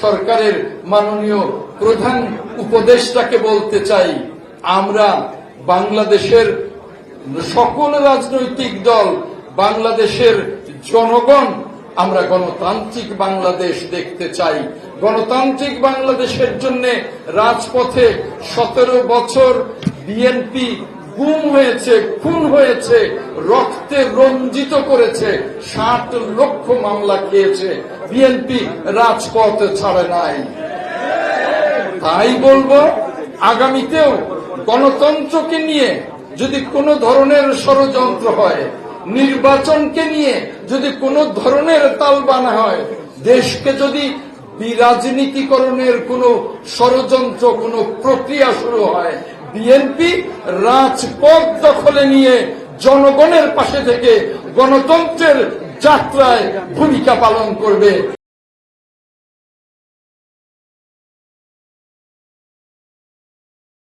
সরকারের মাননীয় প্রধান উপদেষ্টাকে বলতে চাই, আমরা বাংলাদেশের সকল রাজনৈতিক দল, বাংলাদেশের জনগণ, আমরা গণতান্ত্রিক বাংলাদেশ দেখতে চাই। গণতান্ত্রিক বাংলাদেশের জন্য রাজপথে সতেরো বছর বিএনপি গুম হয়েছে, খুন হয়েছে, রক্তে রঞ্জিত করেছে, ষাট লক্ষ মামলা খেয়েছে বিএনপি রাজপথ ছাড়ে নাই। তাই বলব, আগামীতেও গণতন্ত্রকে নিয়ে যদি কোনো ধরনের ষড়যন্ত্র হয়, নির্বাচনকে নিয়ে যদি কোনো ধরনের তালবানা হয়, দেশকে যদি বিরাজনীতিকরণের কোনো ষড়যন্ত্র, কোনো প্রক্রিয়া শুরু হয় বিএনপি রাজপথ দখলে নিয়ে জনগণের পাশে থেকে গণতন্ত্রের যাত্রায় ভূমিকা পালন করবে।